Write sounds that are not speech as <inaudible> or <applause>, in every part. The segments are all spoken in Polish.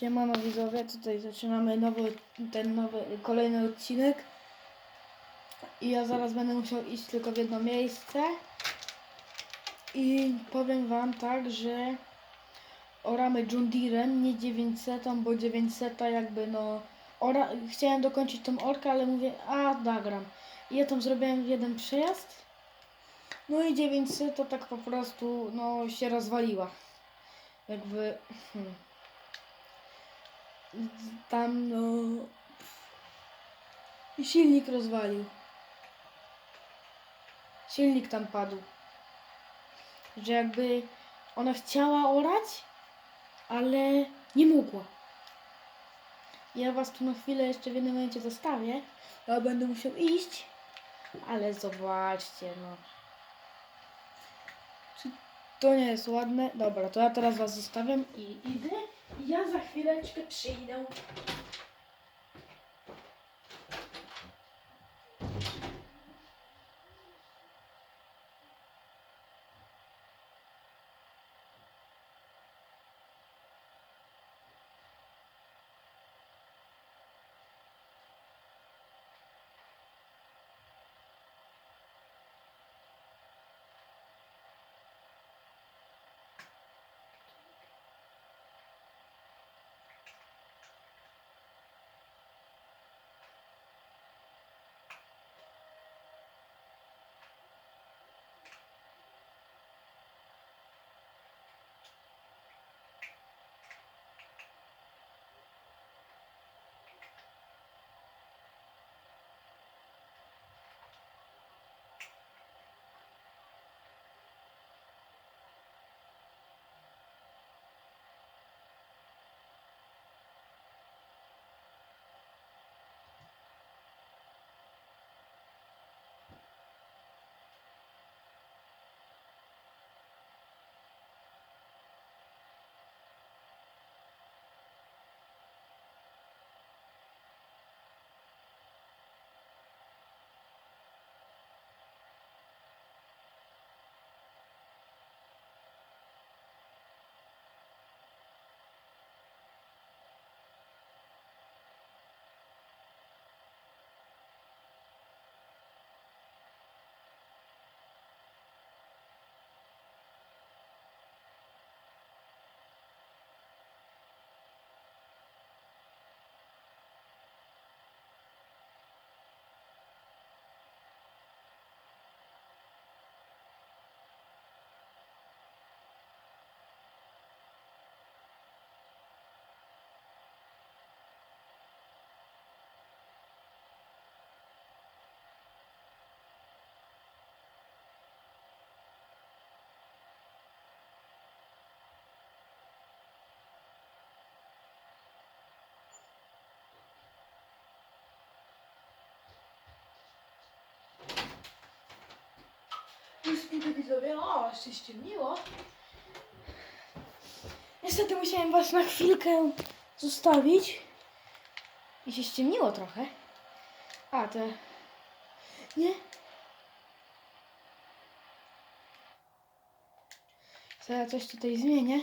Siemano widzowie, tutaj zaczynamy nowy, ten nowy, kolejny odcinek. I ja zaraz będę musiał iść tylko w jedno miejsce. I powiem wam tak, że oramy John Deerem, nie 900, bo 900 jakby no... Ora, chciałem dokończyć tą orkę, ale mówię, a nagram. I ja tam zrobiłem jeden przejazd. No i 900 to tak po prostu no się rozwaliła. Jakby... Hmm tam no i silnik rozwalił. Silnik tam padł. Że jakby ona chciała orać, ale nie mogła. Ja was tu na chwilę jeszcze w jednym momencie zostawię. Ja będę musiał iść, ale zobaczcie no. Czy to nie jest ładne? Dobra, to ja teraz was zostawiam i idę. Ja za chwileczkę przyjdę. Mi widzowie, o, się ściemniło. Niestety musiałem was na chwilkę zostawić. I się ściemniło trochę. A, te... Nie? Ja coś tutaj zmienię?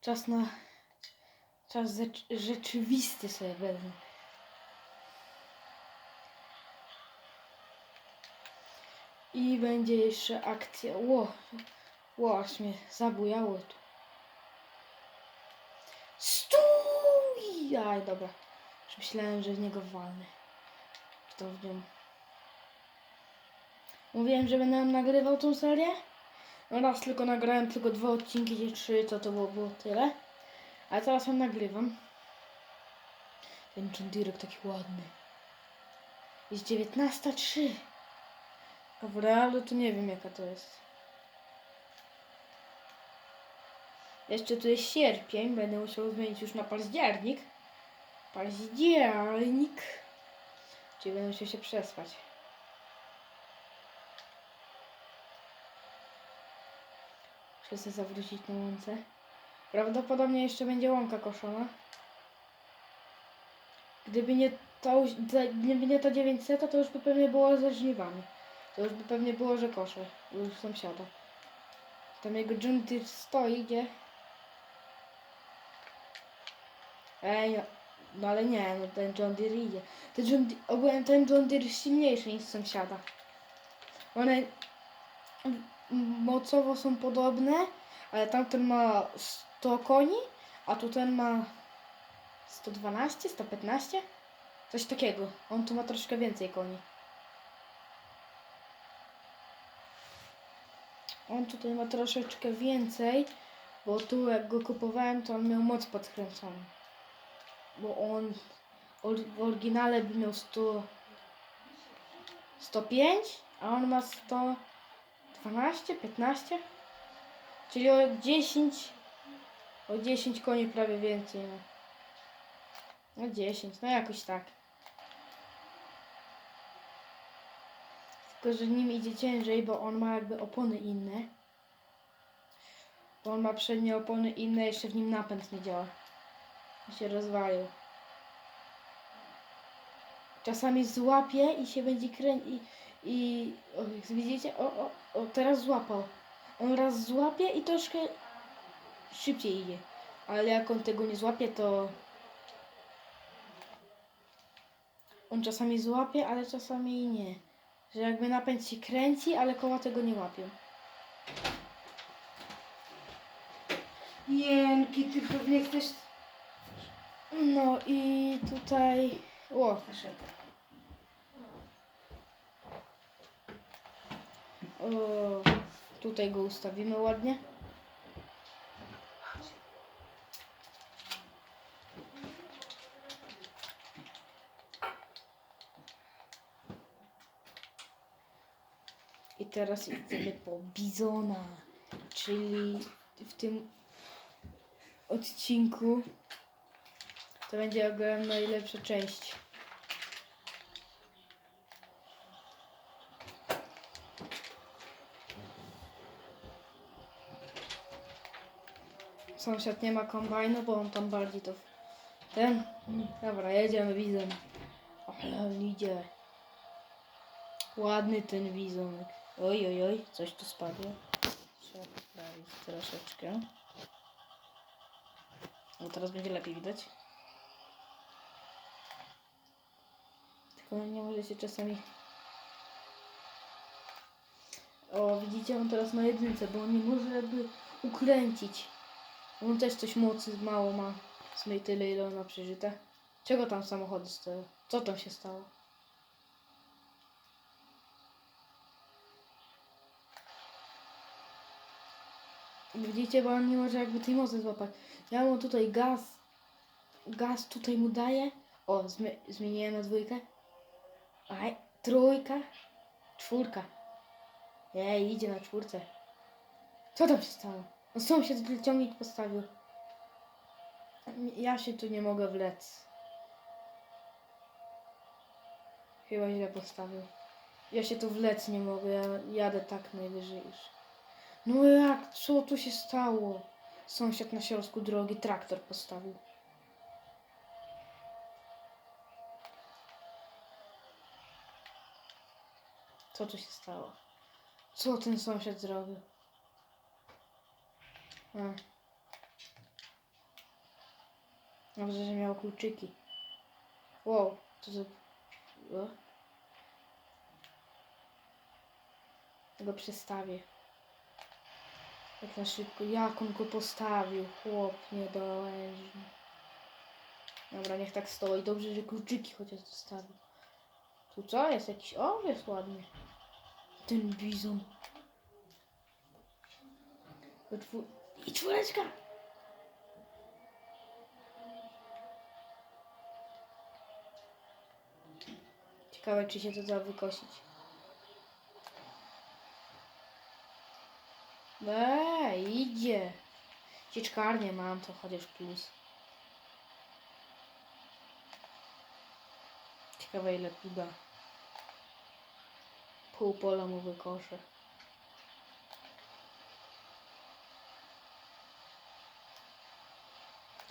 Czas na... Czas rzecz- rzeczywisty sobie wezmę. I będzie jeszcze akcja. Ło, ło, aż mnie zabujało tu. Stój! Aj, dobra. Już myślałem, że w niego walnę. To w nią. Mówiłem, że będę nagrywał tą serię. No raz tylko nagrałem tylko dwa odcinki, nie trzy, to to było, było tyle. A teraz ją nagrywam. Ten John taki ładny. Jest 19.03. A w realu to nie wiem jaka to jest. Jeszcze tu jest sierpień, będę musiał zmienić już na październik. Październik. Czyli będę musiał się przespać. Muszę sobie zawrócić na łące. Prawdopodobnie jeszcze będzie łąka koszona. Gdyby nie ta, gdyby nie ta 900, to już by pewnie było ze żniwami. To już by pewnie było, że kosze. Już sąsiada. Tam jego Deere stoi, gdzie? Ej, no, no ale nie, no ten John Deere idzie. Ten John Deere, ogólnie ten John Deere jest silniejszy niż sąsiada. One mocowo są podobne, ale tamten ma 100 koni, a tu ten ma 112, 115? Coś takiego. On tu ma troszkę więcej koni. On tutaj ma troszeczkę więcej, bo tu jak go kupowałem, to on miał moc podkręconą. Bo on w oryginale by miał 100, 105, a on ma 112, 15. Czyli o 10, o 10 koni prawie więcej. No 10, no jakoś tak. Tylko, że nim idzie ciężej, bo on ma jakby opony inne. Bo on ma przednie opony inne, jeszcze w nim napęd nie działa. I się rozwalił. Czasami złapie i się będzie kręcić. I, i o, widzicie, o, o, o, teraz złapał. On raz złapie i troszkę szybciej idzie. Ale jak on tego nie złapie, to on czasami złapie, ale czasami nie. Że jakby napęd się kręci, ale koła tego nie łapią. Jęki, ty pewnie chcesz... No i tutaj... O, o, tutaj go ustawimy ładnie. Teraz idziemy po bizona, czyli w tym odcinku to będzie ogólnie najlepsza część. Sąsiad nie ma kombajnu, bo on tam bardziej to... Ten? Dobra, jedziemy bizon. Ale on idzie. Ładny ten wizonek. Oj, oj, oj, coś tu spadło. Trzeba poprawić troszeczkę. No teraz będzie lepiej widać. Tylko nie może się czasami... O, widzicie, on teraz na jedynce, bo on nie może jakby ukręcić. On też coś mocy mało ma. Zmyj tyle, ile on ma przeżyte. Czego tam samochody stoją? Co tam się stało? Widzicie, bo on nie może jakby tej mocy złapać. Ja mu tutaj gaz, gaz tutaj mu daję. O, zmi- zmieniłem na dwójkę. Aj, trójka, czwórka. Ej, idzie na czwórce. Co tam się stało? No sąsiad ciągnik postawił. Ja się tu nie mogę wlec. Chyba źle postawił. Ja się tu wlec nie mogę, ja jadę tak najwyżej już. No jak? Co tu się stało? Sąsiad na środku drogi traktor postawił. Co tu się stało? Co ten sąsiad zrobił? A. Dobrze, że miał kluczyki. Wow, co za... O? Go przestawię. Jak na szybko. Jak on go postawił? Chłop niedołężny. Dobra, niech tak stoi. Dobrze, że kluczyki chociaż zostawił. Tu co? Jest jakiś... O, jest ładny. Ten bizon. I czwóreczka! Ciekawe, czy się to da wykosić. Eee, idzie. Sieczkarnię mam, to chociaż plus. Ciekawe, ile tu da. Pół pola mu wykoszę.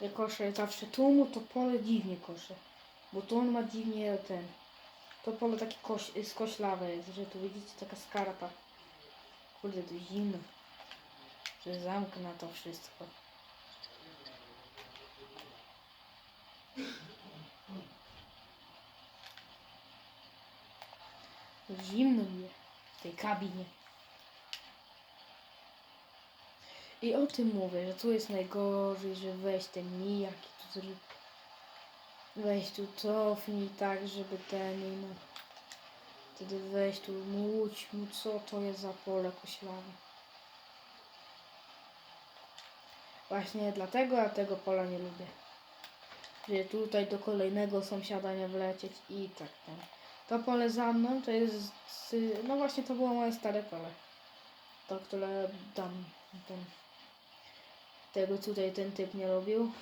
Ja zawsze tu mu to pole dziwnie koszę. Bo tu on ma dziwnie ten. To pole takie koś, skoślawe jest, że tu widzicie taka skarpa. Kurde, tu zimno. Że zamknę to wszystko. Zimno jest w tej kabinie. I o tym mówię, że tu jest najgorzej, że weź ten nijak i tu zrób. Weź tu cofnij tak, żeby ten no. Wtedy weź tu młódź mu co to jest za pole koślawe. Właśnie dlatego ja tego pola nie lubię. Że tutaj do kolejnego sąsiada nie wlecieć i tak ten. To pole za mną to jest, no właśnie to było moje stare pole. To, które tam, ten, tego tutaj ten typ nie robił.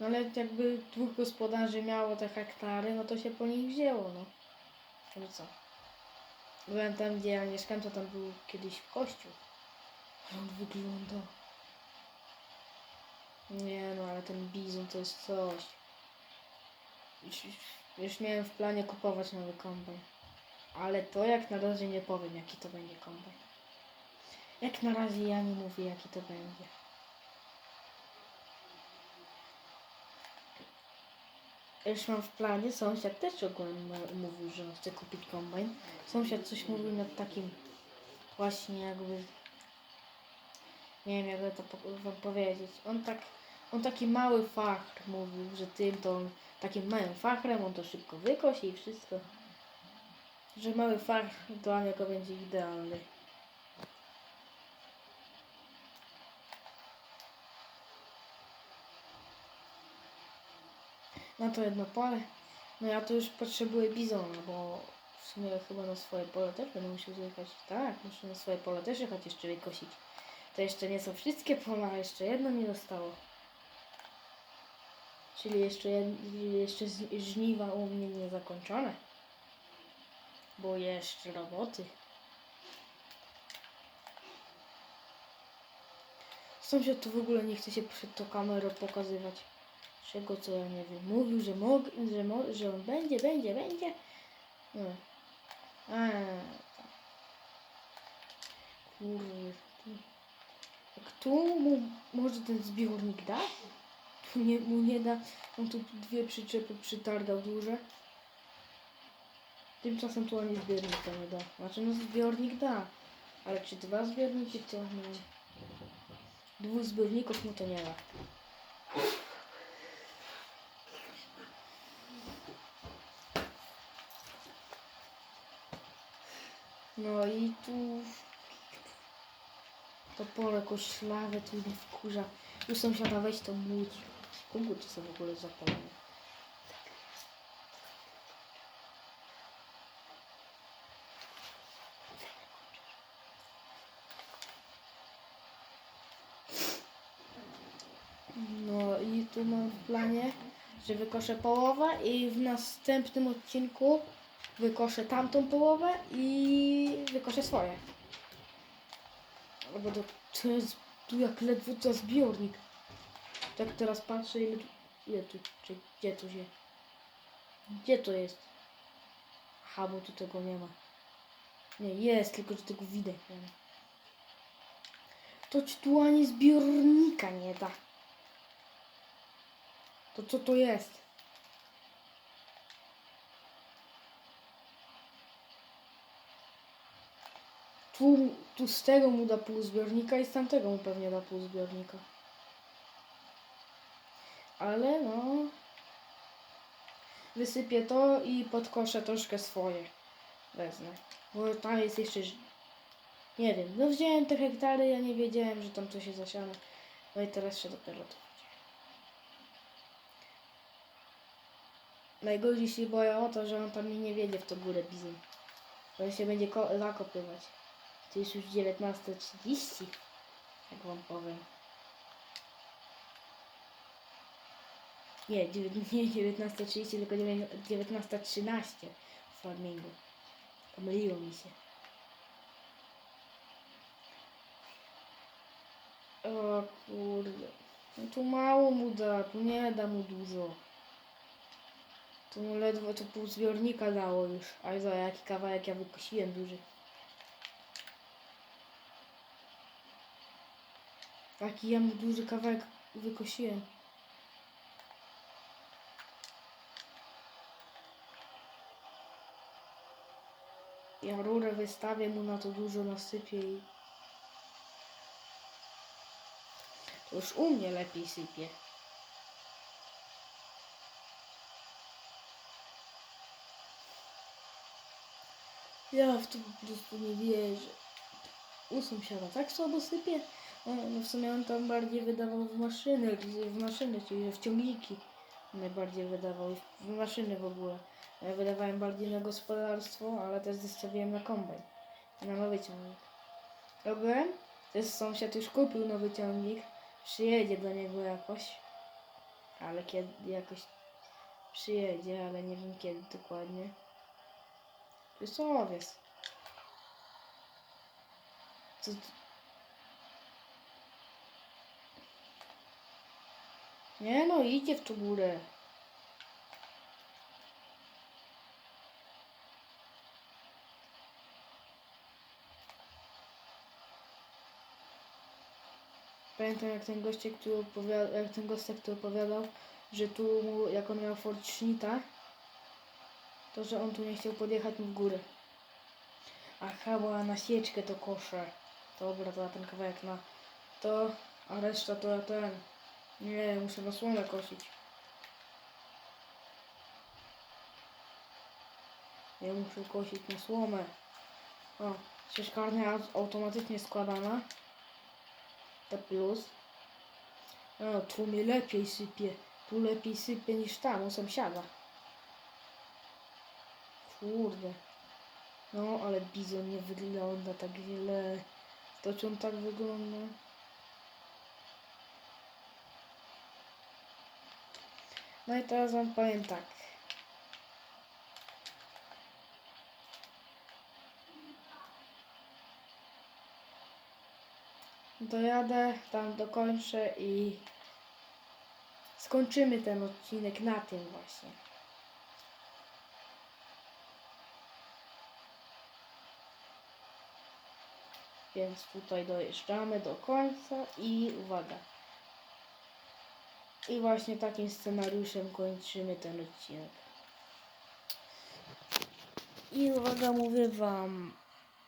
No ale jakby dwóch gospodarzy miało te hektary, no to się po nich wzięło, no. No co? Byłem tam, gdzie ja mieszkam, to tam był kiedyś kościół. Ale on wygląda. Nie no, ale ten bizon to jest coś. Już, już, miałem w planie kupować nowy kombajn. Ale to jak na razie nie powiem, jaki to będzie kombajn. Jak na razie ja nie mówię, jaki to będzie. Już mam w planie, sąsiad też ogólnie mówił, że chce kupić kombajn. Sąsiad coś mówił nad takim właśnie jakby nie wiem jakby to wam powiedzieć. On tak, on taki mały fachr mówił, że tym to takim małym fachrem on to szybko wykosi i wszystko. Że mały fachr dla niego będzie idealny. Na to jedno pole. No ja to już potrzebuję bizona, bo w sumie chyba na swoje pole też będę musiał zjechać. Tak, muszę na swoje pole też jechać jeszcze wykosić. To jeszcze nie są wszystkie pola, jeszcze jedno mi zostało. Czyli jeszcze, jeszcze żniwa u mnie nie zakończone. Bo jeszcze roboty. Sąsiad to w ogóle nie chce się przed tą kamerą pokazywać. Czego co ja nie wiem. Mówił, że mogę, że, mo, że on będzie, będzie, będzie. No. Tak. Kurde. Jak tu mu może ten zbiornik da? Nie, mu nie da. On tu dwie przyczepy przytargał duże. Tymczasem tu ani zbiornika nie da. Znaczy no zbiornik da. Ale czy dwa zbiorniki to nie. Dwóch zbiorników mu to nie da. No i tu to pole koślawe tu mnie wkurza. Tu sąsiada weź to młódź. To są w ogóle zapalone? No i tu mam w planie, że wykoszę połowę i w następnym odcinku wykoszę tamtą połowę i wykoszę swoje. Albo to, to jest tu jak ledwo to zbiornik. Tak teraz patrzę ile tu, ile tu, czy gdzie to się, gdzie to jest? Aha, bo tu tego nie ma. Nie, jest, tylko że tego widać. To ci tu ani zbiornika nie da. To co to jest? Tu, tu z tego mu da pół zbiornika i z tamtego mu pewnie da pół zbiornika. Ale no... Wysypię to i podkoszę troszkę swoje. Wezmę. Bo tam jest jeszcze... Nie wiem, no wziąłem te hektary, ja nie wiedziałem, że tam coś jest zasiane. No i teraz się dopiero to Najgorzej się boję o to, że on tam mi nie wiedzie w tą górę bizon. Że się będzie ko- zakopywać. To jest już 19.30, jak wam powiem. Nie, dziewię- <laughs> nie 19.30, tylko dziewię- 19.13 w farmingu. Pomyliło mi się. O kurde. No tu mało mu da, tu nie da mu dużo. To mu ledwo to pół zbiornika dało już. A za jaki kawałek ja wykosiłem duży. Taki ja mu duży kawałek wykosiłem. Ja rurę wystawię mu na to dużo nasypię i... To już u mnie lepiej sypie. Ja w to po prostu nie wierzę. U sąsiada tak słabo sypie? No, no w sumie on tam bardziej wydawał w maszyny, w maszyny, czyli w ciągniki najbardziej wydawał, w maszyny w ogóle. Wydawałem bardziej na gospodarstwo, ale też zostawiłem na kombajn. Na nowy ciągnik. Dobra, też sąsiad już kupił nowy ciągnik. Przyjedzie do niego jakoś. Ale kiedy jakoś przyjedzie, ale nie wiem kiedy dokładnie. To jest owiec. Co, Nie no, idzie w tą górę. Pamiętam jak ten gościek, który opowiadał, jak ten gościek, który opowiadał, że tu jak on miał Ford Schnitta, to że on tu nie chciał podjechać mu w górę. Aha, bo na sieczkę to koszę. Dobra, to ten kawałek na to, a reszta to ja ten. Nie, muszę na słonę kosić. Ja muszę kosić na słomę. O, sieczkarnia aut- automatycznie składana. T plus. O, tu mi lepiej sypie. Tu lepiej sypie niż tam, u sąsiada. Kurde. No, ale bizon nie wygląda tak źle. To czy on tak wygląda? No i teraz wam powiem tak. Dojadę, tam dokończę i skończymy ten odcinek na tym właśnie. Więc tutaj dojeżdżamy do końca i uwaga. I właśnie takim scenariuszem kończymy ten odcinek. I uwaga, mówię wam,